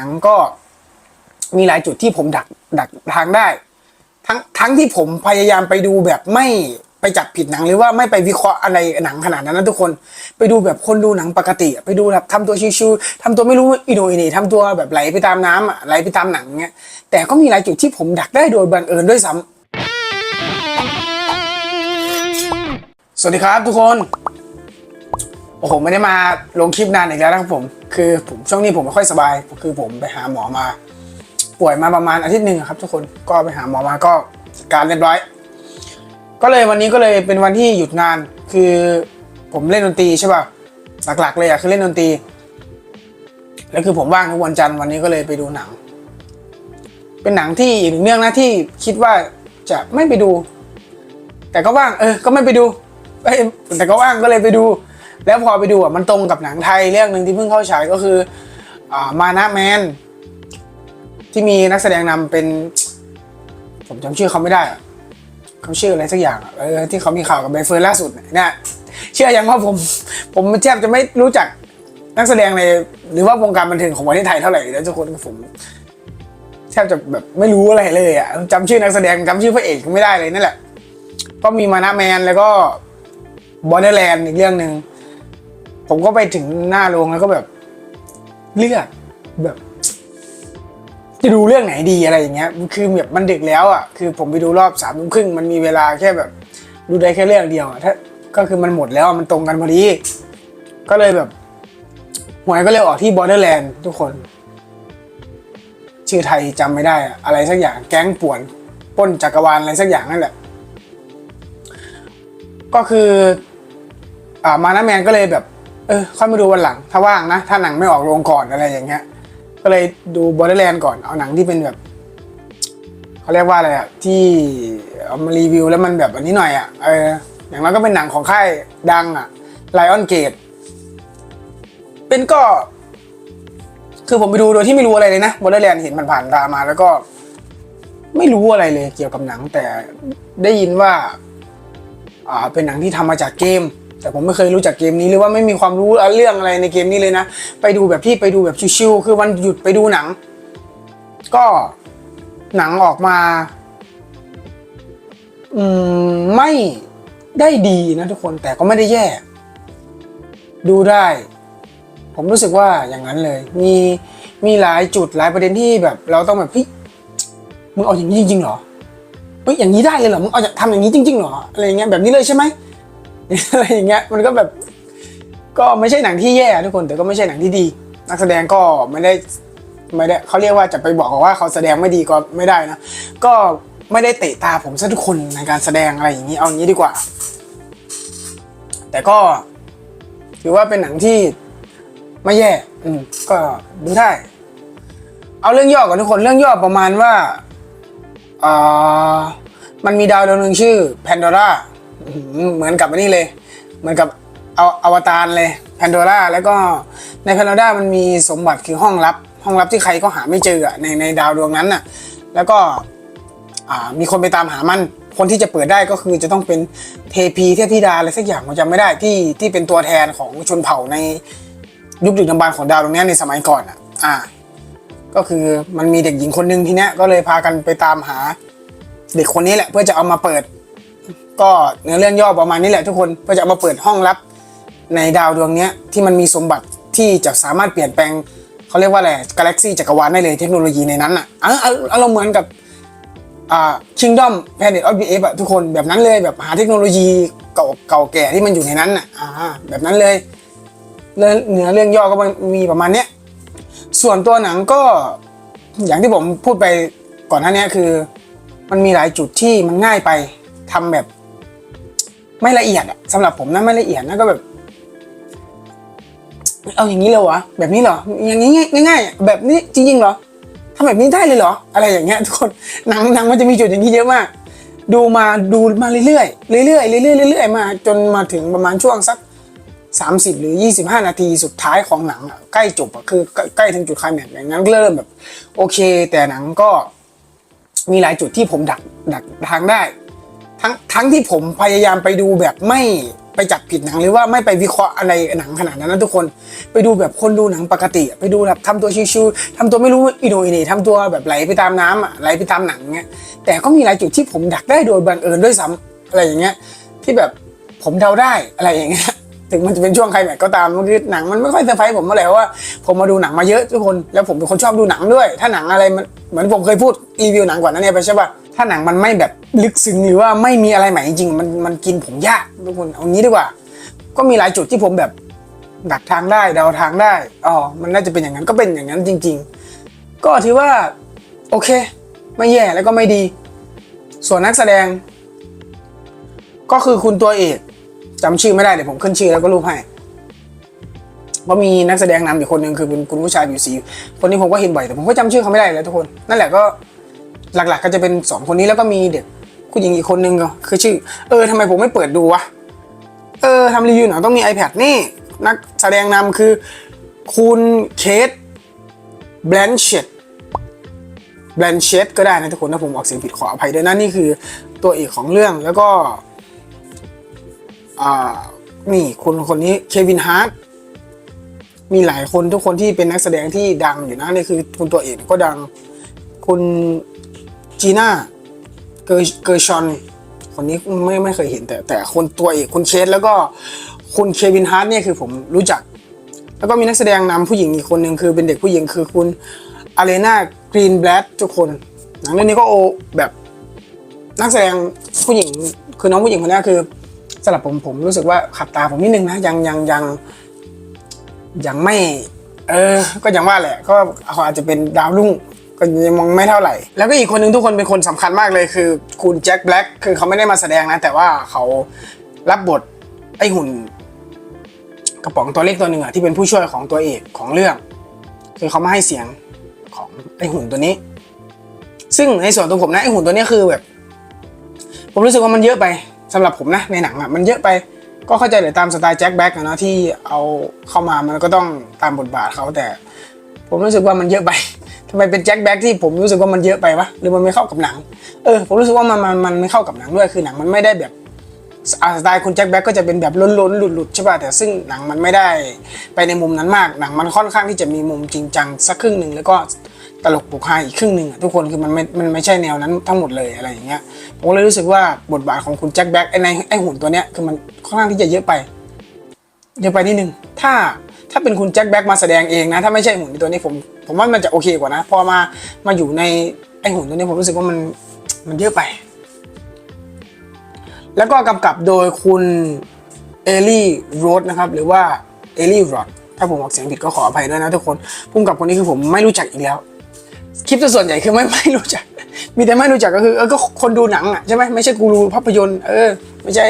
หนังก็มีหลายจุดที่ผมดักดักทางได้ ทั้งทั้งที่ผมพยายามไปดูแบบไม่ไปจับผิดหนังหรือว่าไม่ไปวิเคราะห์อะไรหนังขนาดนั้นนะทุกคนไปดูแบบคนดูหนังปกติ ไปดูแบบทำตัวชิวๆทำตัวไม่รู้อินโนอินีทำตัวแบบไหลไปตามน้ำอะไหลไปตามหนังเงี้ยแต่ก็มีหลายจุดที่ผมดักได้โดยบังเอิญด้วยซ้ำสวัสดีครับทุกคนโอ้โหไม่ได้มาลงคลิปนานอีกแล้วนะครับผม คือผมช่วงนี้ผมไม่ค่อยสบาย คือผมไปหาหมอมา ป่วยมาประมาณอาทิตย์หนึ่งครับ ทุกคนก็ไปหาหมอมาก็การเรียบร้อย ก็เลยวันนี้ก็เลยเป็นวันที่หยุดงาน คือผมเล่นดนตรีใช่ป่ะหลักๆ เลยอะคือเล่นดนตรีแล้วคือผมว่างทุกวันจันทร์วันนี้ก็เลยไปดูหนัง เป็นหนังที่อีกเรื่องนะที่คิดว่าจะไม่ไปดู แต่ก็ว่าง เออ ก็ไม่ไปดูแต่ก็ว่างก็เลยไปดู แล้วพอไปดูอะมันตรงกับหนังไทยเรื่องหนึ่งที่เพิ่งเข้าฉายก็คืออมานะแมนที่มีนักแสดงนำเป็น ผมจำชื่อเขาไม่ได้เขาชื่ออะไรสักอย่างอะเออที่เขามีข่าวกับใบเฟิร์นล่าสุดเนี่ยเชื่อยังว่าผม ผมแทบจะไม่รู้จักนักแสดงเลยหรือว่าวงการบันเทิงของประเทศไทยเท่าไหร่แล้วทุกคนผมแทบจะแบบไม่รู้อะไรเลยอะจำชื่อนักแสดงจำชื่อพระเอกไม่ได้เลยนั่นแหละ ก็มีมานะแมนแล้วก็บอ r เ e อร์แลนด์อีกเรื่องหนึ่ง ผมก็ไปถึงหน้าโรงแล้วก็แบบ เลือกแบบ จะดูเรื่องไหนดีอะไรอย่างเงี้ย คือแบบมันดึกแล้วอะคือผมไปดูรอบสามทุ่มครึ่งมันมีเวลาแค่แบบ ดูได้แค่เรื่องเดียวอะถ้าก็คือมันหมดแล้วมันตรงกันพอดี ก็เลยแบบหวยก็เลยออกที่บอ r เ e อร์แลนด์ทุกคน ชื่อไทยจำไม่ได้อะอะไรสักอย่างแก๊งป่วนป้นจักรวาลอะไรสักอย่างนั่นแหละ ก็คือ อ่ามานะแมนก็เลยแบบ เออค่อยมาดูวันหลัง ถ้าว่างนะ ถ้าหนังไม่ออกโรงก่อนอะไรอย่างเงี้ย ก็เลยดูบอ r เ e อร์แลนด์ก่อนเอาหนังที่เป็นแบบเขาเรียกว่าอะไรอะที่เอามารีวิวแล้วมันแบบอันนี้หน่อยอะเอออย่างนั้นก็เป็นหนังของค่ายดังอะไลออนเกตเป็นก็ คือผมไปดูโดยที่ไม่รู้อะไรเลยนะบอ r เ e อร์แลนด์เห็นมันผ่านตามา แล้วก็ ไม่รู้อะไรเลยเกี่ยวกับหนัง แต่ได้ยินว่า อ่าเป็นหนังที่ทำมาจากเกม แต่ผมไม่เคยรู้จักเกมนี้หรือว่าไม่มีความรู้เรื่องอะไรในเกมนี้เลยนะ ไปดูแบบที่ไปดูแบบชิวๆคือวันหยุดไปดูหนัง ก็หนังออกมา อืมไม่ได้ดีนะทุกคนแต่ก็ไม่ได้แย่ ดูได้ ผมรู้สึกว่าอย่างนั้นเลย มีมีหลายจุดหลายประเด็นที่แบบ เราต้องแบบเฮ้ยมึงเอาอย่างนี้จริงๆหรอเฮ้ยอย่างนี้ได้เลยเหรอมึงเอาจะทำอย่างนี้จริงๆหรออะไรเงี้ยแบบนี้เลยใช่ไหม อะไรอย่างเงี้ยมันก็แบบก็ไม่ใช่หนังที่แย่ทุกคนแต่ก็ไม่ใช่หนังที่ดี นักแสดงก็ไม่ได้ไม่ได้เขาเรียกว่าจะไปบอกว่าเขาแสดงไม่ดีก็ไม่ได้นะ ก็ไม่ได้เตะตาผมซะทุกคนในการแสดงอะไรอย่างนี้เอาอย่างนี้ดีกว่า แต่ก็ถือว่าเป็นหนังที่ไม่แย่ อืมก็ดูได้ เอาเรื่องย่อก่อนทุกคนเรื่องย่อประมาณว่าอ่ามันมีดาวดวงหนึ่งชื่อแพนโดรา เหมือนกับอันนี้เลย เหมือนกับเอาอวตารเลยแพนโดร่าแล้วก็ในแพนโดร่ามันมีสมบัติคือห้องลับ ห้องลับที่ใครก็หาไม่เจอในในดาวดวงนั้นน่ะแล้วก็มีคนไปตามหามัน คนที่จะเปิดได้ก็คือจะต้องเป็นเทพีเทพธิดาอะไรสักอย่างผมจำไม่ได้ที่ที่เป็นตัวแทนของชนเผ่าในยุคดึกดำบรรพ์ของดาวดวงนี้ในสมัยก่อนอะอ่าก็คือมันมีเด็กหญิงคนหนึ่งทีเนี้ยก็เลยพากันไปตามหาเด็กคนนี้แหละเพื่อจะเอามาเปิด ก็เนื้อเรื่องย่อประมาณนี้แหละทุกคนเพื่อจะมาเปิดห้องลับในดาวดวงนี้ที่มันมีสมบัติที่จะสามารถเปลี่ยนแปลงเขาเรียกว่าอะไรกาแล็กซี่จักรวาลได้เลยเทคโนโลยีในนั้นอะอะอะอะเราเหมือนกับอ่า Kingdom Planet of the Apes อะทุกคนแบบนั้นเลยแบบหาเทคโนโลยีเก่าเก่าแก่ที่มันอยู่ในนั้นอะอ่าแบบนั้นเลยเรื่องเนื้อเรื่องย่อก็มีประมาณเนี้ยส่วนตัวหนังก็อย่างที่ผมพูดไปก่อนหน้านี้คือ มันมีหลายจุดที่มันง่ายไป ทำแบบ ไม่ละเอียดอะสำหรับผมนะไม่ละเอียดนะก็แบบ เอาอย่างนี้เลยวะแบบนี้เหรอ อย่างนี้ง่ายๆแบบนี้จริงๆเหรอทำแบบนี้ได้เลยเหรอ อะไรอย่างเงี้ยทุกคนหนังหนังมันจะมีจุดอย่างนี้เยอะมาก ดูมาดูมาเรื่อยๆเรื่อยๆเรื่อยๆเรื่อยๆมา จนมาถึงประมาณช่วงสัก30 หรือ 25 นาทีสุดท้ายของหนังอะใกล้จบอะคือใกล้ถึงจุดคลแม็กซ์อย่างนั้นเริ่มแบบ โอเค แต่หนังก็มีหลายจุดที่ผมดักดักทางได้ ทั้งทั้งที่ผมพยายามไปดูแบบไม่ไปจับผิดหนังหรือว่าไม่ไปวิเคราะห์อะไรหนังขนาดนั้นนะทุกคนไปดูแบบคนดูหนังปกติ ไปดูแบบทำตัวชิวๆทำตัวไม่รู้อินโนอินเนทำตัวแบบไหลไปตามน้ำอะไหลไปตามหนังเงี้ยแต่ก็มีหลายจุดที่ผมดักได้โดยบังเอิญด้วยซ้ำอะไรอย่างเงี้ยที่แบบผมเดาได้อะไรอย่างเงี้ยถึงมันจะเป็นช่วงใครแบบก็ตามมันคือหนังมันไม่ค่อยเซอร์ไพรส์ผมเมื่อไหร่ว่าผมมาดูหนังมาเยอะทุกคนแล้วผมเป็นคนชอบดูหนังด้วย ถ้าหนังอะไรมันเหมือนผมเคยพูดรีวิวหนังก่อนนั้นเนี่ยไปใช่ป่ะ ถ้าหนังมันไม่แบบลึกซึ้งหรือว่าไม่มีอะไรใหม่จริงๆมันมันกินผมยากทุกคนเอางี้ดีกว่า ก็มีหลายจุดที่ผมแบบดักทางได้เดาทางได้อ๋อมันน่าจะเป็นอย่างนั้นก็เป็นอย่างนั้นจริง ๆ ก็ถือว่าโอเค ไม่แย่แล้วก็ไม่ดี ส่วนนักแสดง ก็คือคุณตัวเอกจำชื่อไม่ได้เดี๋ยวผมขึ้นชื่อแล้วก็รูปให้ว่ามีนักแสดงนำอีกคนหนึ่งคือเป็นคุณผู้ชายผิวสี คนนี้ผมก็เห็นบ่อยแต่ผมก็จำชื่อเขาไม่ได้เลยทุกคน นั่นแหละก็ หลักๆก็จะเป็นสองคนนี้แล้วก็มีเด็กผู้หญิงอีกคนนึงก็คือชื่อ เออทำไมผมไม่เปิดดูวะ เออทำรีวิวหนังต้องมี iPad นี่ นักแสดงนำคือคุณเคทแบลนเชตแบลนเชตก็ได้นะทุกคนถ้าผมออกเสียงผิดขออภัยด้วยนะนี่คือตัวเอกของเรื่องแล้วก็นี่คนคนนี้เควินฮาร์ดมีหลายคนทุกคนที่เป็นนักแสดงที่ดังอยู่นะนี่คือคุณตัวเอกก็ดัง คุณ จีน่าเกอร์เกอร์ชอนคนนี้ไม่ไม่เคยเห็นแต่แต่คนตัวเอกคุณเคสแล้วก็คุณเควินฮาร์ดเนี่ยคือผมรู้จัก แล้วก็มีนักแสดงนำผู้หญิงอีกคนหนึ่งคือเป็นเด็กผู้หญิงคือคุณอารีนากรีนแบลดทุกคนหนังเรื่องนี้ก็โอแบบนักแสดงผู้หญิงคือน้องผู้หญิงคนนี้คือสำหรับผมผมรู้สึกว่าขัดตาผมนิดนึงนะยังยังยังยังไม่ เออ ก็ยังว่าแหละ ก็เขาอาจจะเป็นดาวรุ่ง ก็ยังมองไม่เท่าไหร่ แล้วก็อีกคนหนึ่งทุกคนเป็นคนสำคัญมากเลยคือคุณแจ็คแบล็กคือเขาไม่ได้มาแสดงนะ แต่ว่าเขารับบทไอหุ่น กระป๋องตัวเล็กตัวหนึ่งอะที่เป็นผู้ช่วยของตัวเอกของเรื่อง คือเขามาให้เสียงของไอหุ่นตัวนี้ ซึ่งในส่วนตัวผมนะไอหุ่นตัวนี้คือแบบ ผมรู้สึกว่ามันเยอะไปสำหรับผมนะในหนังอะมันเยอะไปก็เข้าใจเลยตามสไตล์แจ็คแบ็กนะที่เอาเข้ามามันก็ต้องตามบทบาทเขาแต่ ผมรู้สึกว่ามันเยอะไป ทำไมเป็นแจ็คแบ็กที่ผมรู้สึกว่ามันเยอะไปวะหรือมันไม่เข้ากับหนัง เออผมรู้สึกว่ามันมันมันไม่เข้ากับหนังด้วยคือหนังมันไม่ได้แบบสไตล์คุณแจ็คแบ็กก็จะเป็นแบบล้นๆหลุดๆใช่ป่ะแต่ซึ่งหนังมันไม่ได้ไปในมุมนั้นมากหนังมันค่อนข้างที่จะมีมุมจริงจังสักครึ่งหนึ่งแล้วก็ตลกปลุกฮาอีกครึ่งหนึ่งอะทุกคนคือมันไม่มันไม่ใช่แนวนั้นทั้งหมดเลยอะไรอย่างเงี้ยผมเลยรู้สึกว่าบทบาทของคุณแจ็คแบ็กไอในไอหุ่นตัวเนี้ยคือมันค่อนข้างที่จะเยอะไป เยอะไปนิดนึงถ้า ถ้าเป็นคุณแจ็คแบ็กมาแสดงเองนะ ถ้าไม่ใช่หุ่นตัวนี้ผม ผมว่ามันจะโอเคกว่านะ พอมามาอยู่ในไอหุ่นตัวนี้ผมรู้สึกว่ามันมันเยอะไป แล้วก็กำกับโดยคุณเอลี่โรดนะครับ หรือว่าเอลี่โรดถ้าผมออกเสียงผิดก็ขออภัยด้วยนะทุกคนพุ่มกับคนนี้คือผมไม่รู้จักอีกแล้ว คลิปส่วนใหญ่คือไม่ไม่รู้จัก มีแต่ไม่รู้จักก็คือเออก็คนดูหนังอะใช่ไหมไม่ใช่กูรูภาพยนตร์เออไม่ใช่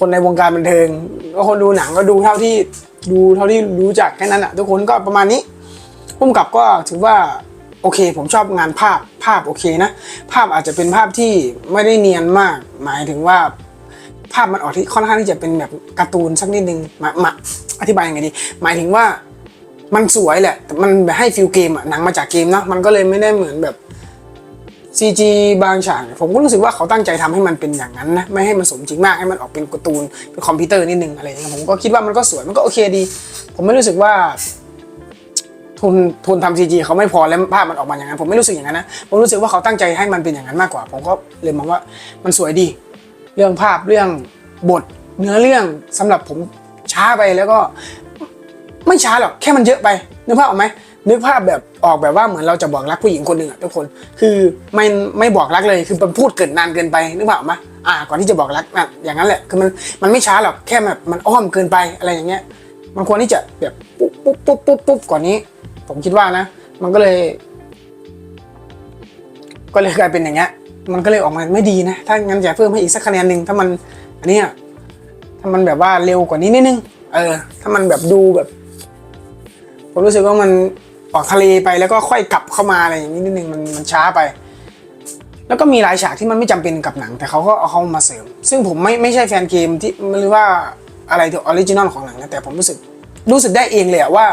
คนในวงการบันเทิงก็คนดูหนังก็ดูเท่าที่ดูเท่าที่รู้จักแค่นั้นอะทุกคนก็ประมาณนี้พุ่มกับก็ถือว่าโอเค ผมชอบงานภาพภาพโอเคนะภาพอาจจะเป็นภาพที่ไม่ได้เนียนมาก หมายถึงว่า ภาพมันออกที่ค่อนข้างที่จะเป็นแบบการ์ตูนสักนิดนึงมามาอธิบายยังไงดีหมายถึงว่ามันสวยแหละแต่มันแบบให้ฟิลเกมอะหนังมาจากเกมเนอะมันก็เลยไม่ได้เหมือนแบบ CG บางฉากผมก็รู้สึกว่าเขาตั้งใจทำให้มันเป็นอย่างนั้นนะไม่ให้มันสมจริงมากให้มันออกเป็นการ์ตูนเป็นคอมพิวเตอร์นิดนึงอะไรอย่างเงี้ยผมก็คิดว่ามันก็สวยมันก็โอเคดี ผมไม่รู้สึกว่าทุนทุนทำซีจีเขาไม่พอแล้วภาพมันออกมาอย่างนั้น ผมไม่รู้สึกอย่างนั้นนะผมรู้สึกว่าเขาตั้งใจให้มันเป็นอย่างนั้นมากกว่า ผมก็เลยมองว่ามันสวยดี เรื่องภาพเรื่องบทเนื้อเรื่องสำหรับผมช้าไปแล้วก็ ไม่ช้าหรอกแค่มันเยอะไปนึกภาพออกไหม นึกภาพแบบออกแบบว่าเหมือนเราจะบอกรักผู้หญิงคนหนึ่งอะทุกคนคือไม่ไม่บอกรักเลยคือมันพูดเกินนานเกินไปนึกภาพไหมอ่า ก่อนที่จะบอกรักอะอย่างนั้นแหละคือมันมันไม่ช้าหรอกแค่แบบมันอ้อมเกินไปอะไรอย่างเงี้ย มันควรที่จะแบบปุ๊บปุ๊บปุ๊บปุ๊บปุ๊บก่อนนี้ ผมคิดว่านะ มันก็เลย ก็เลยกลายเป็นอย่างเงี้ยมันก็เลยออกมาไม่ดีนะ ถ้างั้นอย่าเพิ่มให้อีกสักคะแนนหนึ่งถ้ามันอันนี้ถ้ามันแบบว่าเร็วกว่านี้นิดนึง เออ ถ้ามันแบบดูแบบ ผมรู้สึกว่ามัน ออกทะเลไปแล้วก็ค่อยกลับเข้ามาอะไรอย่างนี้นิดนึงมันมันช้าไป แล้วก็มีหลายฉากที่มันไม่จำเป็นกับหนัง แต่เขาก็เอาเขามาเสริม ซึ่งผมไม่ไม่ใช่แฟนเกมที่หรือว่าอะไรที่ออริจินอลของหนังนะแต่ผมรู้สึกรู้สึกได้เองเลยอะว่า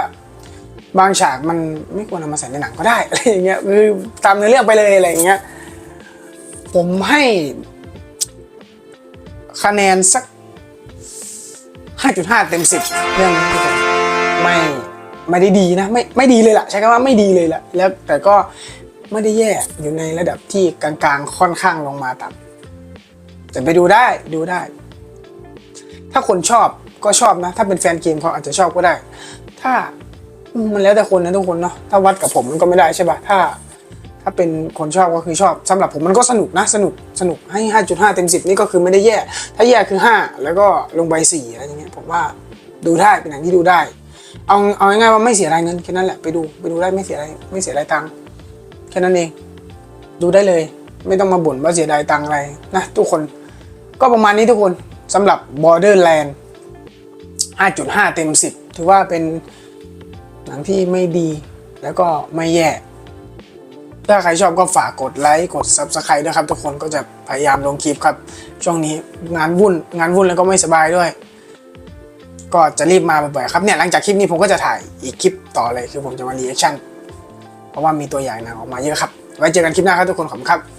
บางฉากมันไม่ควรเอามาใส่ในหนังก็ได้อะไรอย่างเงี้ยคือตามเนื้อเรื่องไปเลยอะไรอย่างเงี้ยผมให้คะแนนสัก 5.5 เต็ม 10 เรื่องนี้ไม่ ไม่ได้ดีนะไม่ไม่ดีเลยล่ะใช้คำว่าไม่ดีเลยล่ะแล้วแต่ก็ไม่ได้แย่อยู่ในระดับที่กลางๆค่อนข้างลงมาต่ำแต่ไปดูได้ดูได้ ถ้าคนชอบก็ชอบนะ ถ้าเป็นแฟนเกมเขาอาจจะชอบก็ได้ ถ้ามันแล้วแต่คนนะทุกคนเนาะถ้าวัดกับผมมันก็ไม่ได้ใช่ปะถ้า ถ้าเป็นคนชอบก็คือชอบสำหรับผมมันก็สนุกนะสนุกสนุกให้ 5.5 เต็ม 10 นี่ก็คือไม่ได้แย่ ถ้าแย่คือ 5 แล้วก็ลงไป4อะไรอย่างเงี้ยผมว่าดูได้เป็นอย่างที่ดูได้ เอาเอาง่ายๆว่าไม่เสียรายเงินแค่นั้นแหละไปดูไปดูได้ไม่เสียรายไม่เสียรายตังค์แค่นั้นเอง ดูได้เลย ไม่ต้องมาบ่นว่าเสียดายตังค์อะไรนะทุกคนก็ประมาณนี้ทุกคนสำหรับ Borderland 5.5 เต็ม 10 ถือว่าเป็นหนังที่ไม่ดีแล้วก็ไม่แย่ ถ้าใครชอบก็ฝากกดไลค์กด Subscribe ด้วยครับ ทุกคนก็จะพยายามลงคลิปครับ ช่วงนี้งานวุ่นงานวุ่นแล้วก็ไม่สบายด้วย ก็จะรีบมาบ่อยๆครับเนี่ยหลังจากคลิปนี้ผมก็จะถ่ายอีกคลิปต่อเลยคือผมจะมารีแอคชั่นเพราะว่ามีตัวอย่างหนังออกมาเยอะครับ ไว้เจอกันคลิปหน้าครับทุกคนขอบคุณครับ